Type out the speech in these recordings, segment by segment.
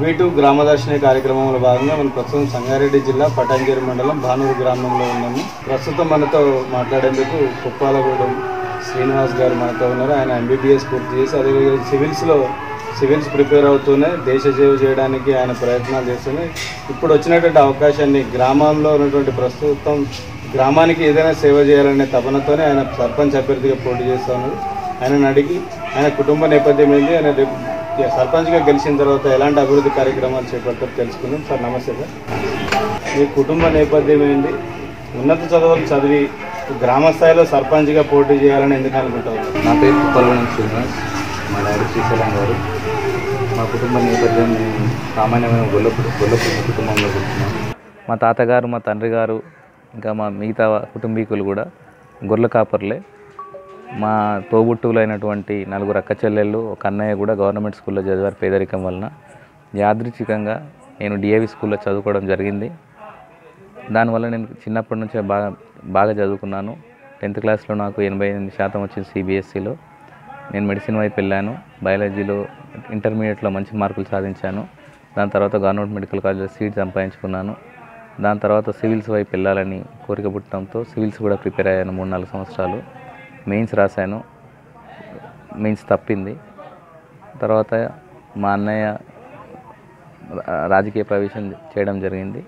వీటు గ్రామదర్శిని కార్యక్రమంలో భాగంగా మనం ప్రస్తుతం సంగారెడ్డి జిల్లా పటాంజేరు మండలం భానూరు గ్రామంలో ఉన్నాము. ప్రస్తుతం మనతో మాట్లాడేందుకు కుప్పాలగూడెం శ్రీనివాస్ గారు మనతో ఉన్నారు. ఆయన ఎంబీబీఎస్ పూర్తి చేసి అదేవిధంగా సివిల్స్లో సివిల్స్ ప్రిపేర్ అవుతూనే దేశ సేవ చేయడానికి ఆయన ప్రయత్నాలు చేస్తూనే ఇప్పుడు వచ్చినటువంటి అవకాశాన్ని గ్రామంలో ఉన్నటువంటి ప్రస్తుతం గ్రామానికి ఏదైనా సేవ చేయాలనే తపనతోనే ఆయన సర్పంచ్ అభ్యర్థిగా పోటీ చేస్తూ ఉన్నారు. ఆయనను అడిగి ఆయన కుటుంబ నేపథ్యం ఏంటి ఆయన రేపు సర్పంచ్గా గెలిచిన తర్వాత ఎలాంటి అభివృద్ధి కార్యక్రమాలు చేపడతారు తెలుసుకుందాం. సార్ నమస్తే సార్. మీ కుటుంబ నేపథ్యం ఏంటి ఉన్నత చదువులు చదివి గ్రామ స్థాయిలో సర్పంచ్గా పోటీ చేయాలని ఎందుకు అనుకుంటారు నా పేరు కుప్పలవనం శ్రీనివాస్. మా డాడీ శ్రీశైలం గారు. మా కుటుంబ నేపథ్యం సామాన్యమైన గొల్లపు గొల్లపు కుటుంబంలో పుట్టినాం మా తాతగారు మా తండ్రి గారు ఇంకా మా మిగతా కుటుంబీకులు కూడా గొర్రెల కాపర్లే. మా తోబుట్టువులైనటువంటి నలుగురు అక్క చెల్లెళ్ళు ఒక అన్నయ్య కూడా గవర్నమెంట్ స్కూల్లో చదివారు పేదరికం వలన. యాదృచ్ఛికంగా నేను డిఏవి స్కూల్లో చదువుకోవడం జరిగింది. దానివల్ల నేను చిన్నప్పటి నుంచే బాగా బాగా చదువుకున్నాను. టెన్త్ క్లాస్లో నాకు ఎనభై ఎనిమిది శాతం వచ్చింది సిబిఎస్సిలో నేను మెడిసిన్ వైపు వెళ్ళాను. బయాలజీలో ఇంటర్మీడియట్లో మంచి మార్కులు సాధించాను. దాని తర్వాత గవర్నమెంట్ మెడికల్ కాలేజ్లో సీట్ సంపాదించుకున్నాను. దాని తర్వాత సివిల్స్ వైపు వెళ్ళాలని కోరిక పుట్టడంతో సివిల్స్ కూడా ప్రిపేర్ అయ్యాను మూడు నాలుగు సంవత్సరాలు. మెయిన్స్ రాశాను. మెయిన్స్ తప్పింది. తర్వాత మా అన్నయ్య రాజకీయ ప్రవేశం చేయడం జరిగింది.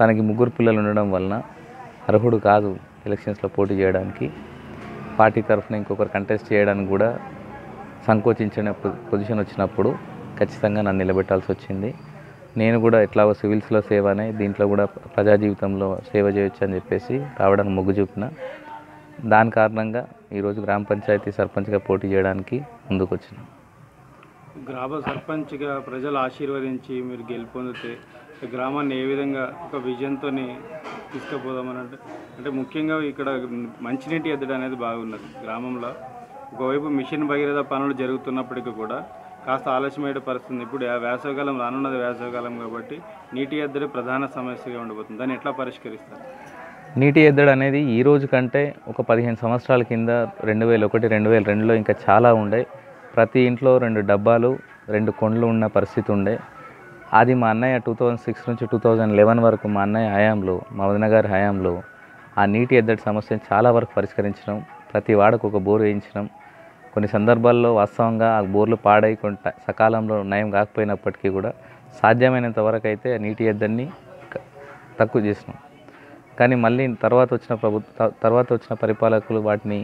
తనకి ముగ్గురు పిల్లలు ఉండడం వలన అర్హుడు కాదు ఎలక్షన్స్లో పోటీ చేయడానికి. పార్టీ తరఫున ఇంకొకరు కంటెస్ట్ చేయడానికి కూడా సంకోచించిన పొజిషన్ వచ్చినప్పుడు ఖచ్చితంగా నన్ను నిలబెట్టాల్సి వచ్చింది. నేను కూడా ఎట్లాగో సివిల్స్లో సేవ అనే దీంట్లో కూడా ప్రజా జీవితంలో సేవ చేయొచ్చు అని చెప్పేసి రావడానికి మొగ్గు చూపిన దాని కారణంగా ఈరోజు గ్రామ పంచాయతీ సర్పంచ్గా పోటీ చేయడానికి ముందుకు వచ్చినాం గ్రామ సర్పంచ్గా ప్రజలు ఆశీర్వదించి మీరు గెలుపొందితే గ్రామాన్ని ఏ విధంగా ఒక విజన్తో తీసుకుపోదామని అంటే అంటే ముఖ్యంగా ఇక్కడ మంచినీటి ఎద్దడి అనేది బాగున్నది గ్రామంలో. ఒకవైపు మిషన్ భగీరథ పనులు జరుగుతున్నప్పటికీ కూడా కాస్త ఆలస్యమయ్యే పరిస్థితి ఇప్పుడు ఆ వేసవికాలం రానున్నది వేసవికాలం కాబట్టి నీటి ఎద్దడి ప్రధాన సమస్యగా ఉండబోతుంది దాన్ని ఎట్లా పరిష్కరిస్తారు? నీటి ఎద్దడి అనేది ఈ రోజు కంటే ఒక పదిహేను సంవత్సరాల కింద రెండు వేల ఒకటి రెండు వేల రెండులో ఇంకా చాలా ఉండే. ప్రతి ఇంట్లో రెండు డబ్బాలు రెండు కొండ్లు ఉన్న పరిస్థితి ఉండే. అది మా అన్నయ్య టూ థౌజండ్ సిక్స్ నుంచి టూ థౌజండ్ లెవెన్ వరకు మా అన్నయ్య హయాంలో మా వదిన గారి హయాంలో ఆ నీటి ఎద్దడి సమస్యను చాలా వరకు పరిష్కరించడం ప్రతి వాడకు ఒక బోరు వేయించడం కొన్ని సందర్భాల్లో వాస్తవంగా ఆ బోర్లు పాడై కొంత సకాలంలో నయం కాకపోయినప్పటికీ కూడా సాధ్యమైనంత వరకు అయితే ఆ నీటి ఎద్దడిని తక్కువ చేసినాం. కానీ మళ్ళీ తర్వాత వచ్చిన ప్రభుత్వ తర్వాత వచ్చిన పరిపాలకులు వాటిని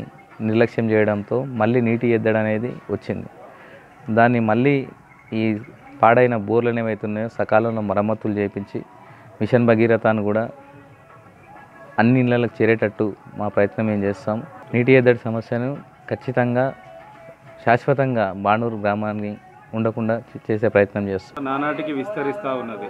నిర్లక్ష్యం చేయడంతో మళ్ళీ నీటి ఎద్దడి అనేది వచ్చింది. దాన్ని మళ్ళీ ఈ పాడైన బోర్లు ఏమవుతున్నాయో సకాలంలో మరమ్మతులు చేయించి మిషన్ భగీరథను కూడా అన్ని ఇళ్ళలకు చేరేటట్టు మా ప్రయత్నం ఏం చేస్తాం. నీటి ఎద్దడి సమస్యను ఖచ్చితంగా శాశ్వతంగా బాణూరు గ్రామాన్ని ఉండకుండా చేసే ప్రయత్నం చేస్తాం నానాటికి విస్తరిస్తూ ఉన్నది.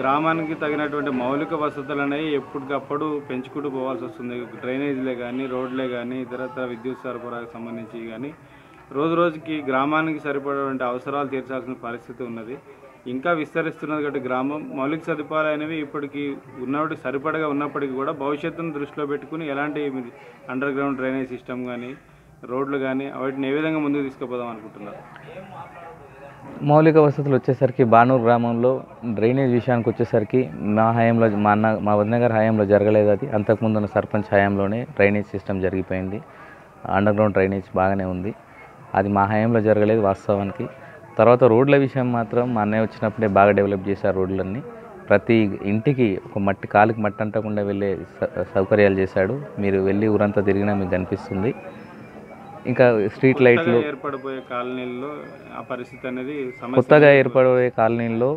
గ్రామానికి తగినటువంటి మౌలిక వసతులు అనేవి ఎప్పటికప్పుడు పెంచుకుంటూ పోవాల్సి వస్తుంది. డ్రైనేజీలే కానీ రోడ్లే కానీ ఇతరత్ర విద్యుత్ సరఫరాకు సంబంధించి కానీ రోజు రోజుకి గ్రామానికి సరిపడేటువంటి అవసరాలు తీర్చాల్సిన పరిస్థితి ఉన్నది. ఇంకా విస్తరిస్తున్నది కాబట్టి గ్రామం మౌలిక సదుపాయాలు అనేవి ఇప్పటికి ఉన్నప్పటికి సరిపడగా ఉన్నప్పటికీ కూడా భవిష్యత్తును దృష్టిలో పెట్టుకుని ఎలాంటి అండర్ గ్రౌండ్ డ్రైనేజ్ సిస్టమ్ కానీ రోడ్లు కానీ వాటిని ఏ విధంగా ముందుకు తీసుకుపోదాం అనుకుంటున్నారు? మౌలిక వసతులు వచ్చేసరికి బానూరు గ్రామంలో డ్రైనేజ్ విషయానికి వచ్చేసరికి మా హయాంలో మా అన్న మా వదిన గారి హయాంలో జరగలేదు అది. అంతకుముందు ఉన్న సర్పంచ్ హయాంలోనే డ్రైనేజ్ సిస్టమ్ జరిగిపోయింది. అండర్ గ్రౌండ్ డ్రైనేజ్ బాగానే ఉంది. అది మా హయాంలో జరగలేదు వాస్తవానికి. తర్వాత రోడ్ల విషయం మాత్రం మా అన్నయ్య వచ్చినప్పుడే బాగా డెవలప్ చేశారు రోడ్లన్నీ. ప్రతి ఇంటికి ఒక మట్టి కాలుకి మట్టి అంటకుండా వెళ్ళే సౌకర్యాలు చేశాడు. మీరు వెళ్ళి ఊరంతా తిరిగినా మీకు కనిపిస్తుంది. ఇంకా స్ట్రీట్ లైట్లు ఏర్పడిపోయే కాలనీల్లో ఆ పరిస్థితి అనేది కొత్తగా ఏర్పడే కాలనీల్లో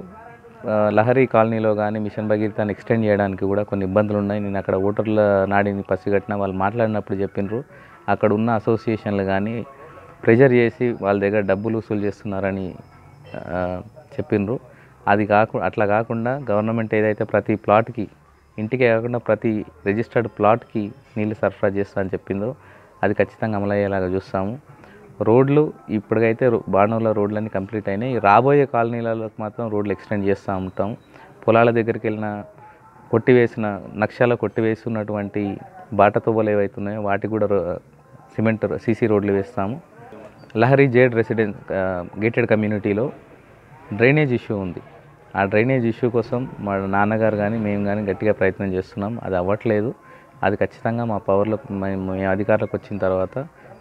లహరి కాలనీలో కానీ మిషన్ భగీరథాన్ని ఎక్స్టెండ్ చేయడానికి కూడా కొన్ని ఇబ్బందులు ఉన్నాయి. నేను అక్కడ ఓటర్ల నాడిని పసిగట్టిన వాళ్ళు మాట్లాడినప్పుడు చెప్పినారు. అక్కడ ఉన్న అసోసియేషన్లు కానీ ప్రెజర్ చేసి వాళ్ళ దగ్గర డబ్బులు వసూలు చేస్తున్నారని ఆ, చెప్పిండ్రు అది కాకుండా అట్లా కాకుండా గవర్నమెంట్ ఏదైతే ప్రతి ప్లాట్కి ఇంటికే కాకుండా ప్రతి రిజిస్టర్డ్ ప్లాట్కి నీళ్ళు సరఫరా చేస్తా అని చెప్పిందో అది ఖచ్చితంగా అమలయ్యేలాగా చూస్తాము. రోడ్లు ఇప్పటికైతే రో- రోడ్లన్నీ కంప్లీట్ అయినాయి. రాబోయే కాలనీలకు మాత్రం రోడ్లు ఎక్స్టెండ్ చేస్తూ ఉంటాం. పొలాల దగ్గరికి వెళ్ళిన కొట్టివేసిన నక్షాల కొట్టివేసి ఉన్నటువంటి బాట తువ్వలు ఏవైతున్నాయో వాటికి కూడా రో- సిమెంట్ సీసీ రోడ్లు వేస్తాము. లహరి జేడ్ రెసిడెన్స్ గేటెడ్ కమ్యూనిటీలో డ్రైనేజ్ ఇష్యూ ఉంది. ఆ డ్రైనేజ్ ఇష్యూ కోసం మా నాన్నగారు కానీ మేము కానీ గట్టిగా ప్రయత్నం చేస్తున్నాం. అది అవ్వట్లేదు. అది ఖచ్చితంగా మా పవర్లో మేము అధికారులకు వచ్చిన తర్వాత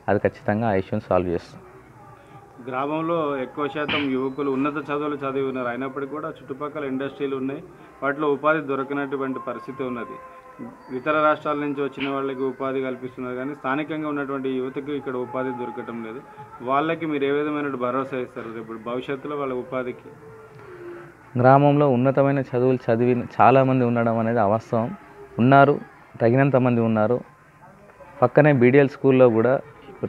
అది ఖచ్చితంగా ఆ ఇష్యూని సాల్వ్ చేస్తాం గ్రామంలో ఎక్కువ శాతం యువకులు ఉన్నత చదువులు చదివి ఉన్నారు అయినప్పటికీ కూడా చుట్టుపక్కల ఇండస్ట్రీలు ఉన్నాయి. వాటిలో ఉపాధి దొరకనటువంటి పరిస్థితి ఉన్నది. ఇతర రాష్ట్రాల నుంచి వచ్చిన వాళ్ళకి ఉపాధి కల్పిస్తున్నారు. కానీ స్థానికంగా ఉన్నటువంటి యువతకు ఇక్కడ ఉపాధి దొరకటం లేదు. వాళ్ళకి మీరు ఏ విధమైన భరోసా ఇస్తారు? రేపు భవిష్యత్తులో వాళ్ళ ఉపాధికి. గ్రామంలో ఉన్నతమైన చదువులు చదివి చాలామంది ఉండడం అనేది అవాస్తవం. ఉన్నారు. తగినంత మంది ఉన్నారు. పక్కనే బీడిఎల్ స్కూల్లో కూడా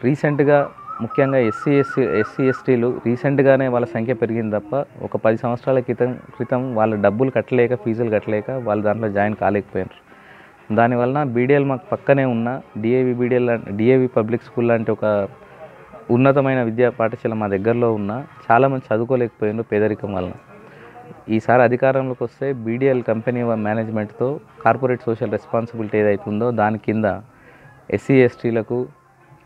రీసెంట్గా ముఖ్యంగా ఎస్సీ ఎస్సీ ఎస్సీ ఎస్టీలు రీసెంట్గానే వాళ్ళ సంఖ్య పెరిగింది తప్ప ఒక పది సంవత్సరాల క్రితం క్రితం వాళ్ళ డబ్బులు కట్టలేక ఫీజులు కట్టలేక వాళ్ళు దాంట్లో జాయిన్ కాలేకపోయినారు. దానివలన బీడిఎల్ మాకు పక్కనే ఉన్న DAV BDL DAV public school లాంటి ఒక ఉన్నతమైన విద్యా పాఠశాల మా దగ్గరలో ఉన్న చాలామంది చదువుకోలేకపోయినారు పేదరికం వలన. ఈసారి అధికారంలోకి వస్తే బీడీఎల్ కంపెనీ మేనేజ్మెంట్తో కార్పొరేట్ సోషల్ రెస్పాన్సిబిలిటీ ఏదైతే ఉందో దాని కింద ఎస్సీ ఎస్టీలకు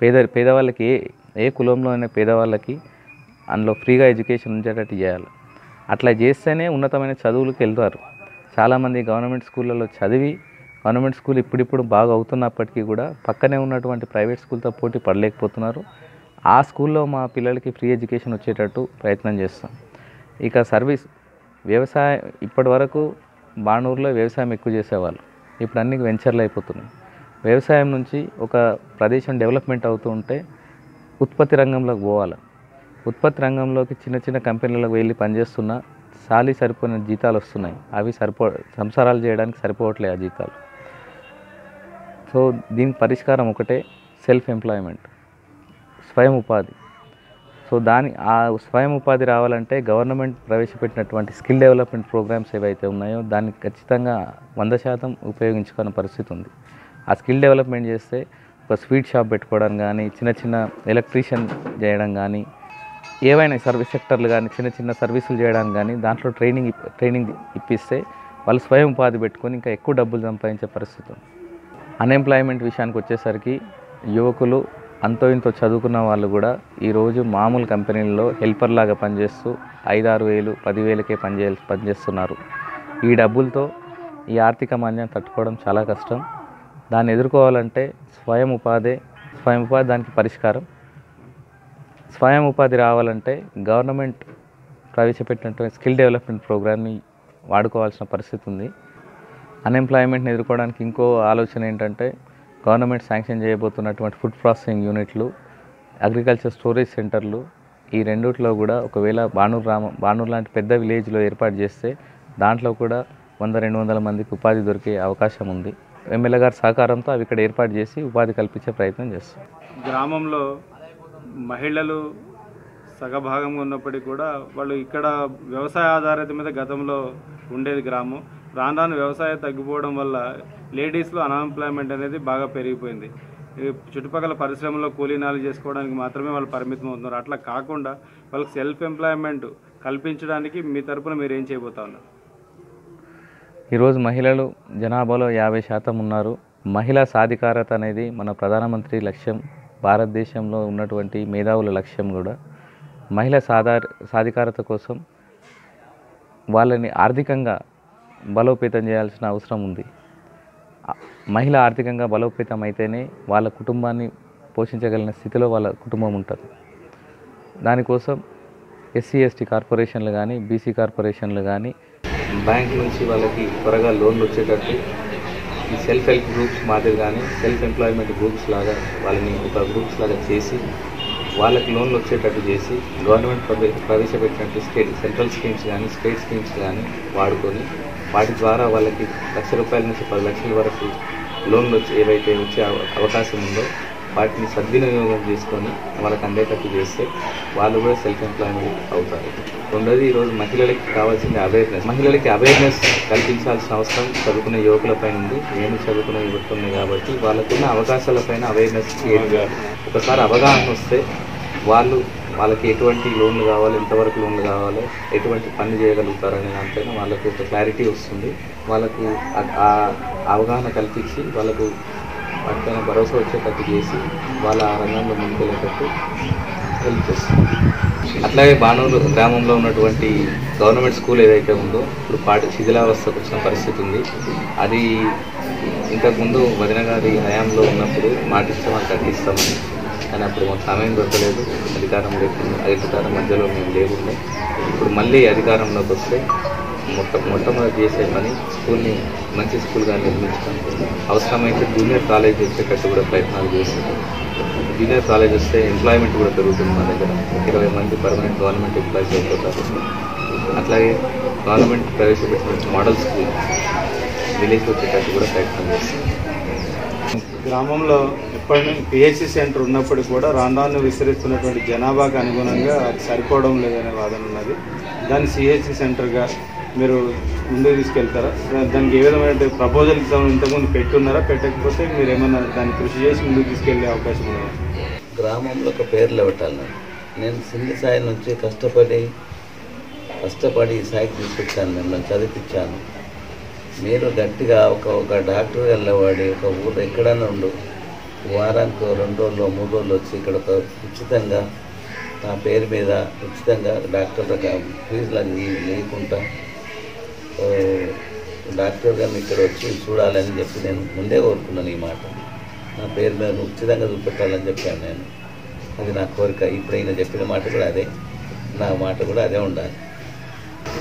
పేద పేదవాళ్ళకి ఏ ఏ కులంలో అయినా పేదవాళ్ళకి అందులో ఫ్రీగా ఎడ్యుకేషన్ ఉంచేటట్టు చేయాలి. అట్లా చేస్తేనే ఉన్నతమైన చదువులకు వెళ్తారు. చాలామంది గవర్నమెంట్ స్కూళ్ళలో చదివి గవర్నమెంట్ స్కూల్ ఇప్పుడిప్పుడు బాగా అవుతున్నప్పటికీ కూడా పక్కనే ఉన్నటువంటి ప్రైవేట్ స్కూల్తో పోటీ పడలేకపోతున్నారు. ఆ స్కూల్లో మా పిల్లలకి ఫ్రీ ఎడ్యుకేషన్ వచ్చేటట్టు ప్రయత్నం చేస్తాం. ఇక సర్వీస్ వ్యవసాయం ఇప్పటి వరకు బాణూరులో వ్యవసాయం ఎక్కువ చేసేవాళ్ళు. ఇప్పుడు అన్ని వెంచర్లు అయిపోతున్నాయి. వ్యవసాయం నుంచి ఒక ప్రదేశం డెవలప్మెంట్ అవుతూ ఉంటే ఉత్పత్తి రంగంలోకి పోవాలి. ఉత్పత్తి రంగంలోకి చిన్న చిన్న కంపెనీలకు వెళ్ళి పనిచేస్తున్న సాలి సరిపోయిన జీతాలు వస్తున్నాయి. అవి సరిపో సంసారాలు చేయడానికి సరిపోవట్లేదు ఆ జీతాలు. సో దీనికి పరిష్కారం ఒకటే సెల్ఫ్ ఎంప్లాయ్మెంట్ స్వయం ఉపాధి. సో దాని ఆ స్వయం ఉపాధి రావాలంటే గవర్నమెంట్ ప్రవేశపెట్టినటువంటి స్కిల్ డెవలప్మెంట్ ప్రోగ్రామ్స్ ఏవైతే ఉన్నాయో దాన్ని ఖచ్చితంగా వంద శాతం ఉపయోగించుకునే పరిస్థితి ఉంది. ఆ స్కిల్ డెవలప్మెంట్ చేస్తే ఒక స్వీట్ షాప్ పెట్టుకోవడం కానీ చిన్న చిన్న ఎలక్ట్రీషియన్ చేయడం కానీ ఏవైనా సర్వీస్ సెక్టర్లు కానీ చిన్న చిన్న సర్వీసులు చేయడానికి కానీ దాంట్లో ట్రైనింగ్ ఇప్- ట్రైనింగ్ ఇప్పిస్తే వాళ్ళు స్వయం ఉపాధి పెట్టుకొని ఇంకా ఎక్కువ డబ్బులు సంపాదించే పరిస్థితి ఉంది. అన్ఎంప్లాయ్మెంట్ విషయానికి వచ్చేసరికి యువకులు అంతో ఇంతో చదువుకున్న వాళ్ళు కూడా ఈరోజు మామూలు కంపెనీల్లో హెల్పర్ లాగా పనిచేస్తూ ఐదారు వేలు పదివేలకే పనిచే పనిచేస్తున్నారు. ఈ డబ్బులతో ఈ ఆర్థిక మాన్యం తట్టుకోవడం చాలా కష్టం. దాన్ని ఎదుర్కోవాలంటే స్వయం ఉపాధి స్వయం ఉపాధి దానికి పరిష్కారం. స్వయం ఉపాధి రావాలంటే గవర్నమెంట్ ప్రవేశపెట్టినటువంటి స్కిల్ డెవలప్మెంట్ ప్రోగ్రామ్ని వాడుకోవాల్సిన పరిస్థితి ఉంది. అన్ఎంప్లాయ్మెంట్ని ఎదుర్కోవడానికి ఇంకో ఆలోచన ఏంటంటే గవర్నమెంట్ శాంక్షన్ చేయబోతున్నటువంటి ఫుడ్ ప్రాసెసింగ్ యూనిట్లు అగ్రికల్చర్ స్టోరేజ్ సెంటర్లు ఈ రెండిట్లో కూడా ఒకవేళ బాణూరు రామ బాణూరు లాంటి పెద్ద విలేజ్లో ఏర్పాటు చేస్తే దాంట్లో కూడా వంద రెండు వందల మందికి ఉపాధి దొరికే అవకాశం ఉంది. ఎమ్మెల్యే గారి సహకారంతో అవి ఇక్కడ ఏర్పాటు చేసి ఉపాధి కల్పించే ప్రయత్నం చేస్తాం. గ్రామంలో మహిళలు సగభాగంగా ఉన్నప్పటికీ కూడా వాళ్ళు ఇక్కడ వ్యవసాయ ఆధారిత మీద గతంలో ఉండేది గ్రామం. రాను రాను వ్యవసాయం తగ్గిపోవడం వల్ల లేడీస్లో అన్ఎంప్లాయ్మెంట్ అనేది బాగా పెరిగిపోయింది. చుట్టుపక్కల పరిశ్రమలో కూలీనాలు చేసుకోవడానికి మాత్రమే వాళ్ళు పరిమితం అవుతున్నారు. అట్లా కాకుండా వాళ్ళకి సెల్ఫ్ ఎంప్లాయ్మెంట్ కల్పించడానికి మీ తరపున మీరు ఏం చేయబోతా ఉన్నారు? ఈరోజు మహిళలు జనాభాలో యాభై శాతం ఉన్నారు. మహిళా సాధికారత అనేది మన ప్రధానమంత్రి లక్ష్యం భారతదేశంలో ఉన్నటువంటి మేధావుల లక్ష్యం కూడా. మహిళ సాధార సాధికారత కోసం వాళ్ళని ఆర్థికంగా బలోపేతం చేయాల్సిన అవసరం ఉంది. మహిళ ఆర్థికంగా బలోపేతం అయితేనే వాళ్ళ కుటుంబాన్ని పోషించగలిగిన స్థితిలో వాళ్ళ కుటుంబం ఉంటుంది. దానికోసం ఎస్సీ ఎస్టీ కార్పొరేషన్లు కానీ బీసీ కార్పొరేషన్లు కానీ బ్యాంక్ నుంచి వాళ్ళకి త్వరగా లోన్లు వచ్చేటట్టు ఈ సెల్ఫ్ హెల్ప్ గ్రూప్స్ మాదిరి కానీ సెల్ఫ్ ఎంప్లాయ్మెంట్ గ్రూప్స్ లాగా వాళ్ళని ఒక గ్రూప్స్ లాగా చేసి వాళ్ళకి లోన్లు వచ్చేటట్టు చేసి గవర్నమెంట్ ప్రవేశపెట్టినట్టు స్టేట్ సెంట్రల్ స్కీమ్స్ కానీ స్టేట్ స్కీమ్స్ కానీ వాడుకొని వాటి ద్వారా వాళ్ళకి లక్ష రూపాయల నుంచి పది లక్షల వరకు లోన్లు వచ్చి ఏవైతే వచ్చే అవ- అవకాశం ఉందో వాటిని సద్వినియోగం చేసుకొని వాళ్ళకి అందేటట్టు చేస్తే వాళ్ళు కూడా సెల్ఫ్ ఎంప్లాయ్మెంట్ అవుతారు. రెండోది ఈరోజు మహిళలకి కావాల్సింది అవేర్నెస్ మహిళలకి అవేర్నెస్ కల్పించాల్సిన అవసరం చదువుకునే యువకులపైన ఉంది. నేను చదువుకునే యువకులనే కాబట్టి వాళ్ళకున్న అవకాశాలపైన అవేర్నెస్ ఒకసారి అవగాహన వస్తే వాళ్ళు వాళ్ళకి ఎటువంటి లోన్లు కావాలి ఎంతవరకు లోన్లు కావాలి ఎటువంటి పని చేయగలుగుతారు అనే దానిపైన వాళ్ళకు ఒక క్లారిటీ వస్తుంది. వాళ్ళకు ఆ- అవగాహన కల్పించి వాళ్ళకు వాటిపైన భరోసా వచ్చేటట్టు చేసి వాళ్ళ ఆ రంగంలో ముందుకెళ్ళేటట్టు హెల్ప్ చేస్తాం అట్లాగే బానూరు గ్రామంలో ఉన్నటువంటి గవర్నమెంట్ స్కూల్ ఏదైతే ఉందో ఇప్పుడు పాటి శిథిలావస్థకు వచ్చిన పరిస్థితి ఉంది. అది ఇంతకుముందు వదిన గారి హయాంలో ఉన్నప్పుడు మాటిస్తే అది కట్టిస్తామని కానీ అప్పుడు మాకు సమయం దొరకలేదు. అధికారం లేకుండా అధికారం మధ్యలో మేము లేకుండా. ఇప్పుడు మళ్ళీ అధికారంలోకి వస్తే మొట్ట మొట్టమొదటి చేసే పని స్కూల్ని మంచి స్కూల్గా నిర్మించడం. అవసరమైతే జూనియర్ కాలేజ్ వచ్చేటట్టు కూడా ప్రయత్నాలు చేస్తాం జూనియర్ కాలేజ్ వస్తే ఎంప్లాయ్మెంట్ కూడా పెరుగుతుంది మా దగ్గర. ఇరవై మంది పర్మనెంట్ గవర్నమెంట్ ఎంప్లాయీస్ అయిపోతారు. అట్లాగే గవర్నమెంట్ ప్రవేశపెట్టిన మోడల్ స్కూల్ విలేజ్ వచ్చేటట్టు కూడా ప్రయత్నం చేస్తాం గ్రామంలో ఎప్పటి పిహెచ్సి సెంటర్ ఉన్నప్పటికీ కూడా రాను విస్తరిస్తున్నటువంటి జనాభాకు అనుగుణంగా అది సరిపోవడం లేదనే వాదన ఉన్నది. దాన్ని సిహెచ్సి సెంటర్గా మీరు ముందుకు తీసుకెళ్తారా? దానికి ఏ విధమైన ప్రపోజల్ ఇంతకుముందు పెట్టున్నారా? పెట్టకపోతే మీరు ఏమన్నా దాన్ని కృషి చేసి ముందుకు తీసుకెళ్ళే అవకాశం ఉందా? గ్రామంలో ఒక పేర్లు పెట్టాలి నేను సింగి సాయి నుంచి కష్టపడి కష్టపడి ఈ స్థాయికి తీసుకొచ్చాను మిమ్మల్ని చదివించాను. మీరు గట్టిగా ఒక ఒక డాక్టర్ వెళ్ళేవాడి ఒక ఊరు ఎక్కడైనా ఉండు వారానికి రెండు రోజులు మూడు రోజులు వచ్చి ఇక్కడ ఒక ఉచితంగా నా పేరు మీద ఉచితంగా డాక్టర్ ఫీజులు లేకుండా డాక్టర్ గారిని ఇక్కడ వచ్చి చూడాలని చెప్పి నేను ముందే కోరుకున్నాను ఈ మాట. నా పేరు మీద ఉచితంగా చూపెట్టాలని చెప్పాను నేను. అది నా కోరిక. ఇప్పుడు ఈయన చెప్పిన మాట కూడా అదే. నా మాట కూడా అదే ఉండాలి.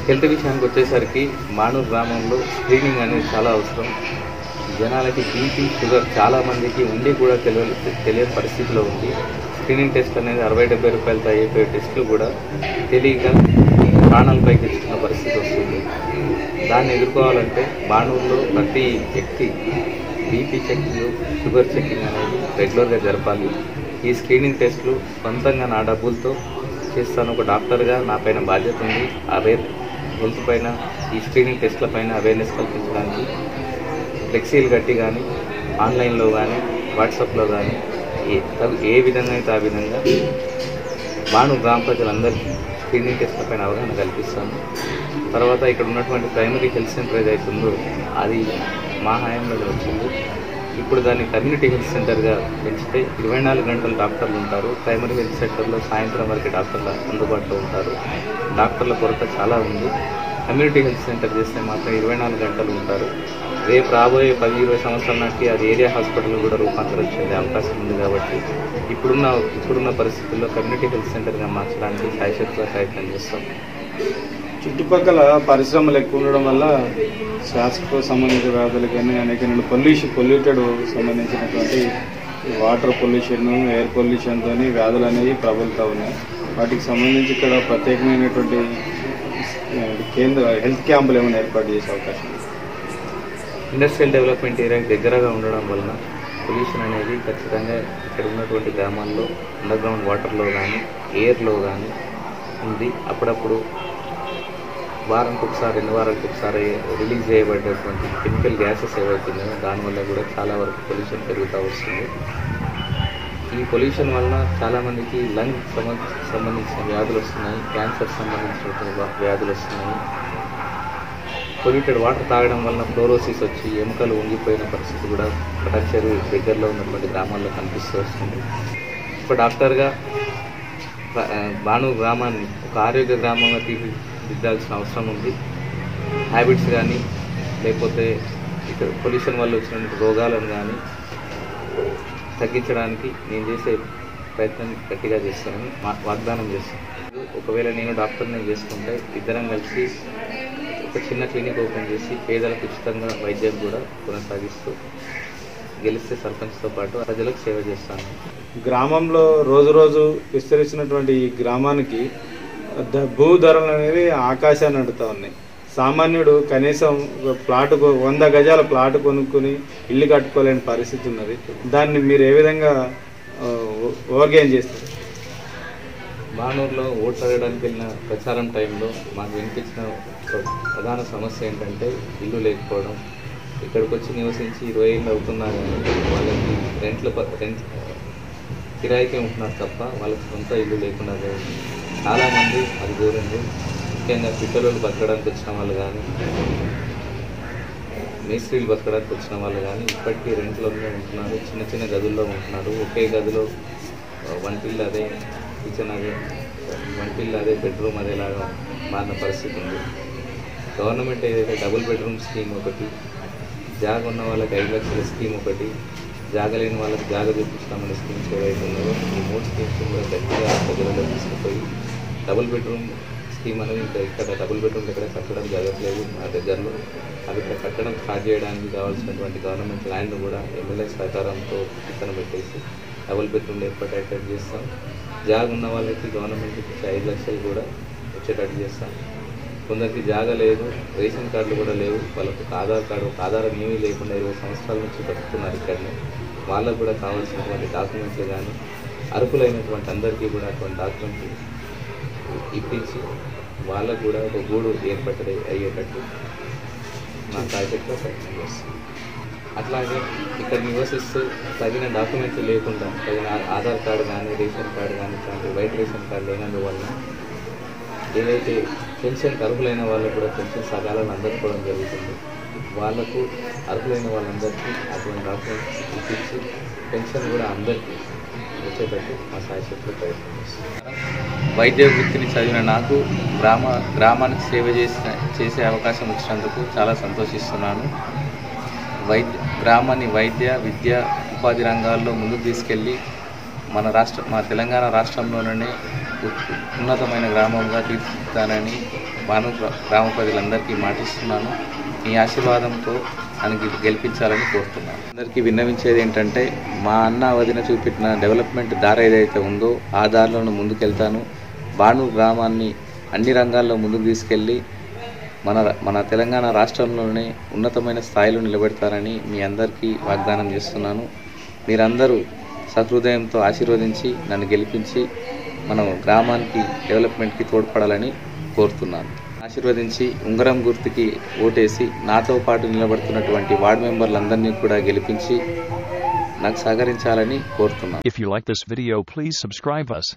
హెల్త్ విషయానికి వచ్చేసరికి మానూరు గ్రామంలో స్క్రీనింగ్ అనేది చాలా అవసరం. జనాలకి బీపీ షుగర్ చాలామందికి ఉండి కూడా తెలియ తెలియని పరిస్థితిలో ఉంది. స్క్రీనింగ్ టెస్ట్ అనేది అరవై డెబ్బై రూపాయలతో అయిపోయే టెస్టులు కూడా తెలియక ప్రాణాలపై తెచ్చుకున్న పరిస్థితి వస్తుంది. దాన్ని ఎదుర్కోవాలంటే బాణూరులో ప్రతి వ్యక్తి బీపీ చెకింగ్ షుగర్ చెకింగ్ అనేది రెగ్యులర్గా జరపాలి. ఈ స్క్రీనింగ్ టెస్టులు సొంతంగా నా డబ్బులతో చేస్తాను. ఒక డాక్టర్గా నా పైన బాధ్యత ఉంది. అవేర్ హెల్త్ పైన ఈ స్క్రీనింగ్ టెస్ట్ల పైన అవేర్నెస్ కల్పించడానికి ఫ్లెక్సీలు కట్టి కానీ ఆన్లైన్లో కానీ వాట్సాప్లో కానీ ఏ ఏ విధంగా అయితే ఆ విధంగా బాను గ్రామ ప్రజలందరికీ స్క్రీనింగ్ టెస్ట్ల పైన అవగాహన కల్పిస్తాను. తర్వాత ఇక్కడ ఉన్నటువంటి ప్రైమరీ హెల్త్ సెంటర్ ఏదైతే ఉందో అది మా హయాంలో వచ్చింది. ఇప్పుడు దాన్ని కమ్యూనిటీ హెల్త్ సెంటర్గా పెంచితే ఇరవై నాలుగు గంటలు డాక్టర్లు ఉంటారు. ప్రైమరీ హెల్త్ సెంటర్లో సాయంత్రం వరకు డాక్టర్లు అందుబాటులో ఉంటారు. డాక్టర్ల కొరత చాలా ఉంది. కమ్యూనిటీ హెల్త్ సెంటర్ చేస్తే మాత్రం ఇరవై నాలుగు గంటలు ఉంటారు. రేపు రాబోయే పది ఇరవై సంవత్సరాల నాటికి అది ఏరియా హాస్పిటల్ కూడా రూపాంతరం చెందే అవకాశం ఉంది కాబట్టి ఇప్పుడున్న ఇప్పుడున్న పరిస్థితుల్లో కమ్యూనిటీ హెల్త్ సెంటర్గా మార్చడానికి శాయశక్తిగా ప్రయత్నం చేస్తాం. చుట్టుపక్కల పరిశ్రమలు ఎక్కువ ఉండడం వల్ల శ్వాసకు సంబంధించిన వ్యాధులు కానీ అనేక పొల్యూషన్ పొల్యూటెడ్ సంబంధించినటువంటి వాటర్ పొల్యూషన్ ఎయిర్ పొల్యూషన్తో వ్యాధులు అనేవి ప్రబలుతూ ఉన్నాయి. వాటికి సంబంధించి ఇక్కడ ప్రత్యేకమైనటువంటి కేంద్ర హెల్త్ క్యాంపులు ఏమైనా ఏర్పాటు చేసే అవకాశం ఇండస్ట్రియల్ డెవలప్మెంట్ ఏరియాకి దగ్గరగా ఉండడం వలన పొల్యూషన్ అనేది ఖచ్చితంగా ఇక్కడ ఉన్నటువంటి గ్రామాల్లో అండర్గ్రౌండ్ వాటర్లో కానీ ఎయిర్లో కానీ ఉంది. అప్పుడప్పుడు వారానికి ఒకసారి రెండు వారానికి ఒకసారి రిలీజ్ చేయబడేటువంటి కెమికల్ గ్యాసెస్ ఏవైతున్నాయో దానివల్ల కూడా చాలా వరకు పొల్యూషన్ పెరుగుతూ వస్తుంది. ఈ పొల్యూషన్ వలన చాలామందికి లంగ్ సంబంధించిన వ్యాధులు వస్తున్నాయి క్యాన్సర్ సంబంధించినటువంటి వ్యాధులు వస్తున్నాయి. పొల్యూటెడ్ వాటర్ తాగడం వలన ఫ్లోరోసిస్ వచ్చి ఎముకలు ఉంగిపోయిన పరిస్థితి కూడా కటచేరు దగ్గరలో ఉన్నటువంటి గ్రామాల్లో కనిపిస్తూ వస్తుంది. ఇప్పుడు డాక్టర్గా భాను గ్రామాన్ని ఒక ఆరోగ్య గ్రామంగా దిద్దాల్సిన అవసరం ఉంది. హ్యాబిట్స్ కానీ లేకపోతే ఇక్కడ పొల్యూషన్ వల్ల వచ్చిన రోగాలను కానీ తగ్గించడానికి నేను చేసే ప్రయత్నం గట్టిగా చేస్తానని మా- వాగ్దానం చేస్తాను. ఒకవేళ నేను డాక్టర్ని చేసుకుంటే ఇద్దరం కలిసి ఒక చిన్న క్లినిక్ ఓపెన్ చేసి పేదలకు ఉచితంగా వైద్యం కూడా కొనసాగిస్తూ గెలిస్తే సర్పంచ్తో పాటు ప్రజలకు సేవ చేస్తాను. గ్రామంలో రోజు రోజు విస్తరిస్తున్నటువంటి ఈ గ్రామానికి భూ ధరలు అనేవి ఆకాశాన్ని అంటుతా ఉన్నాయి. సామాన్యుడు కనీసం ప్లాట్ వంద గజాల ప్లాట్ కొనుక్కొని ఇల్లు కట్టుకోలేని పరిస్థితి ఉన్నది. దాన్ని మీరు ఏ విధంగా ఓవర్గేమ్ చేస్తారు? మానూరులో ఓట్లు అడగడానికి వెళ్ళిన ప్రచారం టైంలో మాకు వినిపించిన ప్రధాన సమస్య ఏంటంటే ఇల్లు లేకపోవడం. ఇక్కడికి వచ్చి నివసించి ఇరవై ఏళ్ళు అవుతున్నా కానీ వాళ్ళకి రెంట్లు రెంట్ కిరాయికే ఉంటున్నారు తప్ప వాళ్ళకి సొంత ఇల్లు లేకుండా చాలామంది అది దూరండి ముఖ్యంగా పిట్టలు బతకడానికి వచ్చిన వాళ్ళు కానీ మేస్త్రీలు బతకడానికి వచ్చిన వాళ్ళు కానీ ఇప్పటికీ రెంట్లోనే ఉంటున్నారు. చిన్న చిన్న గదుల్లో ఉంటున్నారు. ఒకే గదిలో వంటిల్లు అదే కిచెన్ అదే వంటిల్లు అదే బెడ్రూమ్ అదేలాగా మారిన పరిస్థితి ఉంది. గవర్నమెంట్ ఏదైతే డబుల్ బెడ్రూమ్ స్కీమ్ ఒకటి జాగ ఉన్న వాళ్ళకి ఐదు లక్షల స్కీమ్ ఒకటి జాగ లేని వాళ్ళకి జాగ చూపిస్తామనే స్కీమ్స్ ఏవైతే ఉన్నాయో ఈ మూడు స్కీమ్స్ కూడా గట్టిగా ప్రజలలో తీసుకుపోయి డబుల్ బెడ్రూమ్ స్కీమ్ అనేది ఇంకా ఇక్కడ డబుల్ బెడ్రూమ్ ఎక్కడ కట్టడం జరగట్లేదు. మా దగ్గరలో అవి ఇక్కడ కట్టడం స్టార్ట్ చేయడానికి కావాల్సినటువంటి గవర్నమెంట్ ల్యాండ్ కూడా ఎమ్మెల్యే సహకారంతో ఇతను పెట్టేసి డబుల్ బెడ్రూమ్ ఏర్పడేటట్టు చేస్తాం. జాగ ఉన్న వాళ్ళకి గవర్నమెంట్ ఇచ్చే ఐదు లక్షలు కూడా వచ్చేటట్టు చేస్తాం. కొందరికి జాగా లేదు రేషన్ కార్డులు కూడా లేవు. వాళ్ళకు ఆధార్ కార్డు ఒక ఆధారం ఏమీ లేకుండా ఇరవై సంవత్సరాల నుంచి బతుకుతున్నారు ఇక్కడనే. వాళ్ళకు కూడా కావాల్సినటువంటి డాక్యుమెంట్లు కానీ అర్హులైనటువంటి అందరికీ కూడా అటువంటి డాక్యుమెంట్లు ఇప్పించి వాళ్ళకు కూడా ఒక గూడు ఏర్పడి అయ్యేటట్టు నా ప్రాజెక్ట్లో ప్రయత్నం చేస్తాను అట్లాగే ఇక్కడ నివసిస్తూ తగిన డాక్యుమెంట్లు లేకుండా తగిన ఆధార్ కార్డు కానీ రేషన్ కార్డు కానీ ఇట్లాంటి వైట్ రేషన్ కార్డు లేనందువల్ల ఏదైతే పెన్షన్ అర్హులైన వాళ్ళకు కూడా పెన్షన్ సకాలను అందకపోవడం జరుగుతుంది. వాళ్ళకు అర్హులైన వాళ్ళందరికీ అటువంటి డాక్యుమెంట్స్ ఇప్పించి పెన్షన్ కూడా అందరికీ వచ్చేటట్టు మా సాయశక్తులు ప్రయత్నం. వైద్య వృత్తిని చదివిన నాకు గ్రామ గ్రామానికి సేవ చేసిన చేసే అవకాశం వచ్చినందుకు చాలా సంతోషిస్తున్నాను. వైద్య గ్రామాన్ని వైద్య విద్య ఉపాధి రంగాల్లో ముందుకు తీసుకెళ్ళి మన రాష్ట్ర మా తెలంగాణ రాష్ట్రంలోనే ఉ- ఉన్నతమైన గ్రామంగా తీర్చిదిద్దానని భాను గ్రామ ప్రజలందరికీ మాటిస్తున్నాను. మీ ఆశీర్వాదంతో నన్ను గెలిపించాలని కోరుతున్నాను. అందరికీ విన్నవించేది ఏంటంటే మా అన్న వదిన చూపెట్టిన డెవలప్మెంట్ దారి ఏదైతే ఉందో ఆ దారిలోనూ ముందుకెళ్తాను. బాణు గ్రామాన్ని అన్ని రంగాల్లో ముందుకు తీసుకెళ్ళి మన మన తెలంగాణ రాష్ట్రంలోనే ఉన్నతమైన స్థాయిలో నిలబెడతారని మీ అందరికీ వాగ్దానం చేస్తున్నాను. మీరందరూ సహృదయంతో ఆశీర్వదించి నన్ను గెలిపించి మనం గ్రామానికి డెవలప్మెంట్కి తోడ్పడాలని కోరుతున్నాను. ఆశీర్వదించి ఉంగరం గుర్తుకి ఓటేసి నాతో పాటు నిలబడుతున్నటువంటి వార్డ్ మెంబర్లందరినీ కూడా గెలిపించి నాకు సహకరించాలని కోరుతున్నాను If you like this video please subscribe us.